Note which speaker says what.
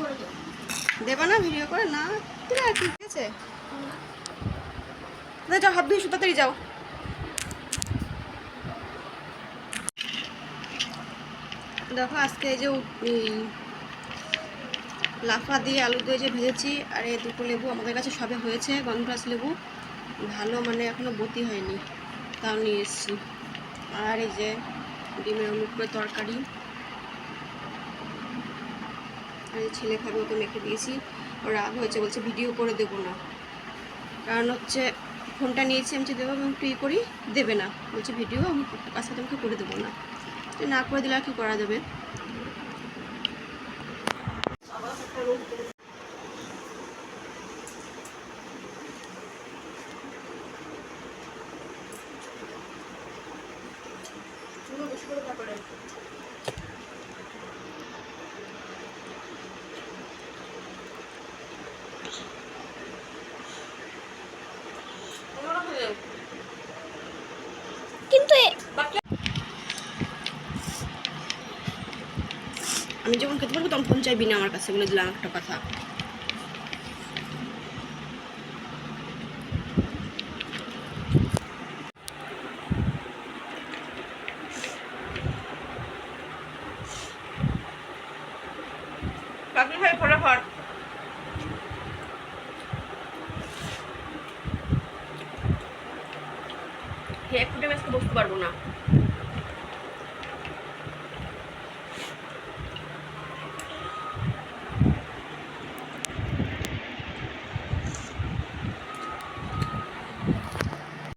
Speaker 1: করে দেবো
Speaker 2: না ভিডিও করে? না ঠিক আছে ঠিক আছে। যাও হাত ধুয়ে তাড়াতাড়ি যাও। দেখো আজকে এই যে লাফা দিয়ে আলু দিয়ে যে ভেজেছি আর এই দুটো লেবু আমাদের কাছে সবে হয়েছে গন্ধরাজ লেবু। ভালো মানে এখনও বতি হয়নি তাও নিয়ে এসেছি। আর এই যে ডিমের অমুক করে তরকারি। আর ছেলে খাবে ওকে মেখে দিয়েছি। ও রাগ হয়েছে, বলছে ভিডিও করে দেবো না। কারণ হচ্ছে ফোনটা নিয়েছি, আমি যে দেবো আমি একটু করি, দেবে না। বলছে ভিডিও, আমি কাছে তোমাকে করে দেবো না। তো না করে দিলে আর কি করা যাবে? আমি যখন খেতে পারব তখন ফোন চাইবি না আমার কাছে, বলে দিলাম একটা কথা। খেয়ে ফুটে আজকে বসতে পারব না।